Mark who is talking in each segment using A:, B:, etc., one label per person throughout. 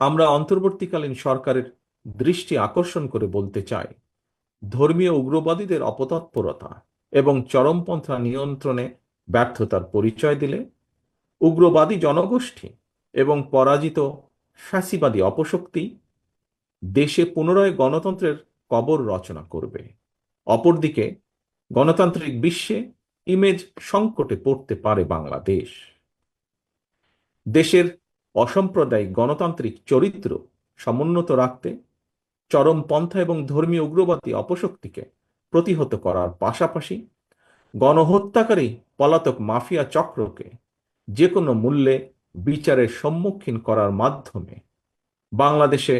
A: আমরা অন্তর্বর্তীকালীন সরকারের দৃষ্টি আকর্ষণ করে বলতে চাই, ধর্মীয় উগ্রবাদীদের অপতৎপরতা এবং চরমপন্থা নিয়ন্ত্রণে ব্যর্থতার পরিচয় দিলে, উগ্রবাদী জনগোষ্ঠী এবং পরাজিত ফ্যাসিবাদী অপশক্তি দেশে পুনরায় গণতন্ত্রের কবর রচনা করবে। অপরদিকে, গণতান্ত্রিক বিশ্বে ইমেজ সংকটে পড়তে পারে বাংলাদেশ। দেশের অসাম্প্রদায়িক গণতান্ত্রিক চরিত্র সমুন্নত রাখতে চরমপন্থা এবং ধর্মীয় উগ্রবাদী অপশক্তিকে প্রতিহত করার পাশাপাশি গণহত্যাকারী পলাতক মাফিয়া চক্রকে যে কোনো মূল্যে বিচারের সম্মুখীন করার মাধ্যমে বাংলাদেশে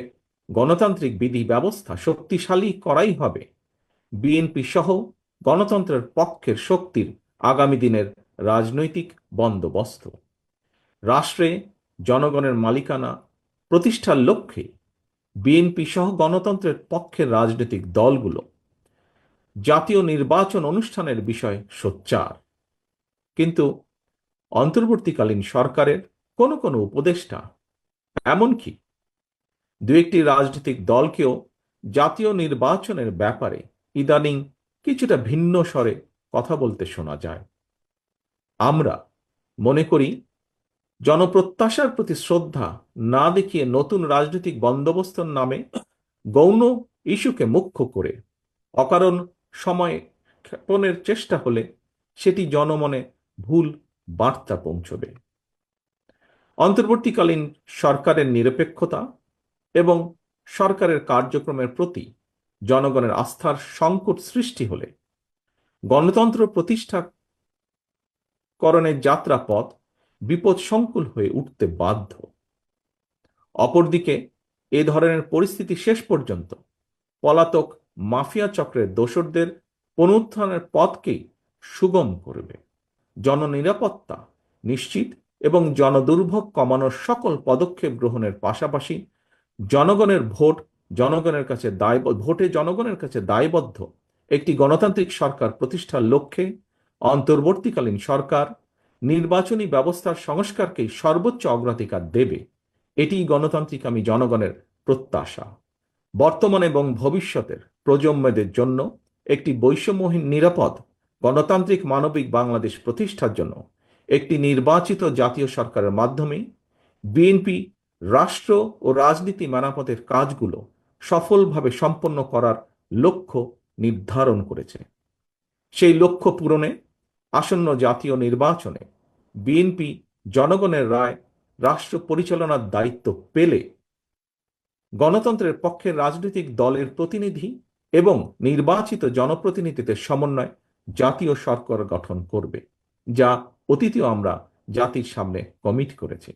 A: গণতান্ত্রিক বিধি ব্যবস্থা শক্তিশালী করাই হবে। বিএনপি সহ গণতন্ত্রের পক্ষের শক্তির আগামী দিনের রাজনৈতিক বন্দোবস্ত। রাষ্ট্রে জনগণের মালিকানা প্রতিষ্ঠার লক্ষ্যে বিএনপি সহ গণতন্ত্রের পক্ষের রাজনৈতিক দলগুলো জাতীয় নির্বাচন অনুষ্ঠানের বিষয় সোচ্চার। কিন্তু অন্তর্বর্তীকালীন সরকারের কোনো কোনো উপদেষ্টা, এমনকি দু একটি রাজনৈতিক দলকেও জাতীয় নির্বাচনের ব্যাপারে ইদানিং কিছুটা ভিন্ন স্বরে কথা বলতে শোনা যায়। আমরা মনে করি জনপ্রত্যাশার প্রতি শ্রদ্ধা না দেখিয়ে নতুন রাজনৈতিক বন্দোবস্তর নামে গৌণ ইস্যুকে মুখ্য করে। অকারণ সময় ক্ষেপণের চেষ্টা হলে সেটি জনমনে ভুল বার্তা পৌঁছবে। অন্তর্বর্তীকালীন সরকারের নিরপেক্ষতা এবং সরকারের কার্যক্রমের প্রতি জনগণের আস্থার সংকট সৃষ্টি হলে গণতন্ত্র প্রতিষ্ঠা করণের যাত্রাপথ বিপদ সংকুল হয়ে উঠতে বাধ্য। অপরদিকে, এ ধরনের পরিস্থিতি শেষ পর্যন্ত পলাতক মাফিয়া চক্রের দোসরদের পুনরুত্থানের পথকেই সুগম করবে। জননিরাপত্তা নিশ্চিত এবং জনদুর্ভোগ কমানোর সকল পদক্ষেপ গ্রহণের পাশাপাশি জনগণের ভোট জনগণের কাছে দায় ভোটে জনগণের কাছে দায়বদ্ধ একটি গণতান্ত্রিক সরকার প্রতিষ্ঠার লক্ষ্যে অন্তর্বর্তীকালীন সরকার নির্বাচনী ব্যবস্থার সংস্কারকেই সর্বোচ্চ অগ্রাধিকার দেবে। এটি গণতান্ত্রিক আমি জনগণের প্রত্যাশা। বর্তমান এবং ভবিষ্যতের প্রজন্মদের জন্য একটি বৈষম্যহীন নিরাপদ, গণতান্ত্রিক মানবিক বাংলাদেশ প্রতিষ্ঠার জন্য একটি নির্বাচিত জাতীয় সরকারের মাধ্যমে বিএনপি, রাষ্ট্র ও রাজনীতি মেরামতের কাজগুলো সফলভাবে সম্পন্ন করার লক্ষ্য নির্ধারণ করেছে। সেই লক্ষ্য পূরণে আসন্ন জাতীয় নির্বাচনে বিএনপি জনগণের রায়, রাষ্ট্র পরিচালনার দায়িত্ব পেলে গণতন্ত্রের পক্ষের রাজনৈতিক দলের প্রতিনিধি এবং নির্বাচিত জনপ্রতিনিধিদের সমন্বয় জাতীয় সরকার গঠন করবে, যা অতীতেও আমরা জাতির সামনে কমিট করেছি।